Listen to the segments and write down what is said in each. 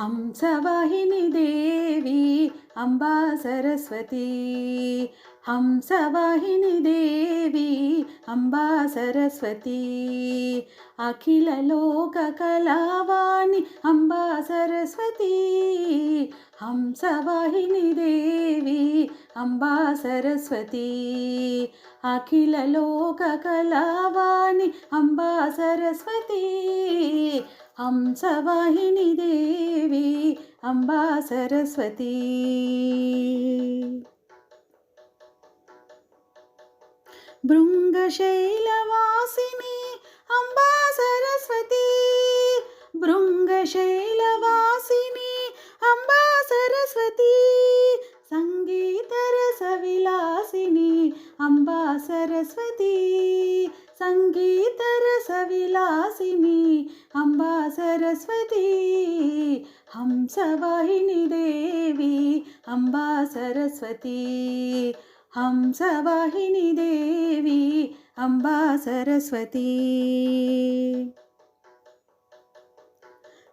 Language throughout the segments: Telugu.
హంసవాహిని దేవి అంబా సరస్వతి. హంసవాహిని దేవి అంబా సరస్వతి. అఖిల లోక కళావాణి అంబా సరస్వతి. హంసవాహిని దేవి అంబా సరస్వతి. అఖిల లోక కళావాణి అంబా సరస్వతి. ं देवी अम्बा सरस्वती भृङ्गशैलवासिनी अम्बा सरस्वती भृङ्गशैलवासिनी अम्बा सरस्वती सङ्गीतरसविलासिनी अम्बा सरस्वती ಸಂಗೀತರಸವಿಲಾಸಿನಿ ಅಂಬಾ ಸರಸ್ವತಿ ಹಂಸವಾಹಿನಿ ದೇವಿ ಅಂಬಾ ಸರಸ್ವತಿ ಹಂಸವಾಹಿನಿ ದೇವಿ ಅಂಬಾ ಸರಸ್ವತಿ.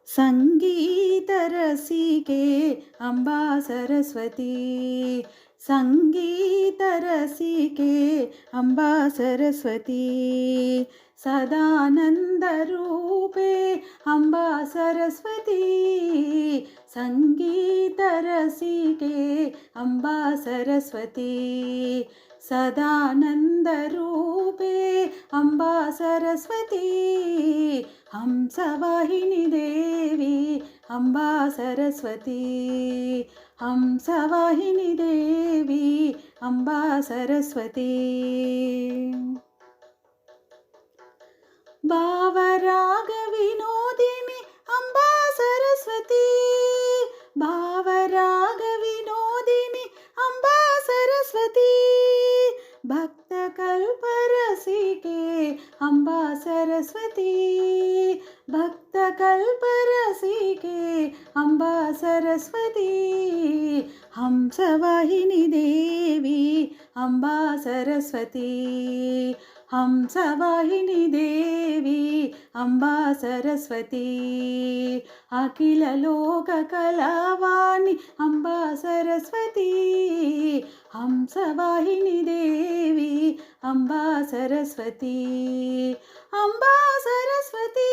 सङ्गीतरसिके अम्बा सरस्वती सङ्गीतरसि ಅಂಬಿಕೆ ಅಂಬಾ ಸರಸ್ವತಿ. ಸದಾನಂದರೂಪೆ ಅಂಬಾ ಸರಸ್ವತಿ. ಸಂಗೀತರಸಿಕೆ ಅಂಬಾ ಸರಸ್ವತಿ. ಸದಾನಂದರೂಪೆ ಅಂಬಾ ಸರಸ್ವತಿ. ಹಂಸವಾಹಿನಿ ದೇವಿ अम्बा सरस्वती हंसवाहिनी देवी अम्बा सरस्वती। बावरागविनोदिनी अम्बा सरस्वती। भाव रागविनोदिनी अम्बा सरस्वती। भक् సరస్వతి భక్త కల్పరసికే అంబా సరస్వతి హంసవాహిని దేవి అంబా సరస్వతి హంసవాహిని దేవి అంబా సరస్వతి అఖిల లోక కళావాణి అంబా సరస్వతి హంసవాహిని దేవి ಅಂಬಾ ಸರಸ್ವತಿ ಅಂಬಾ ಸರಸ್ವತಿ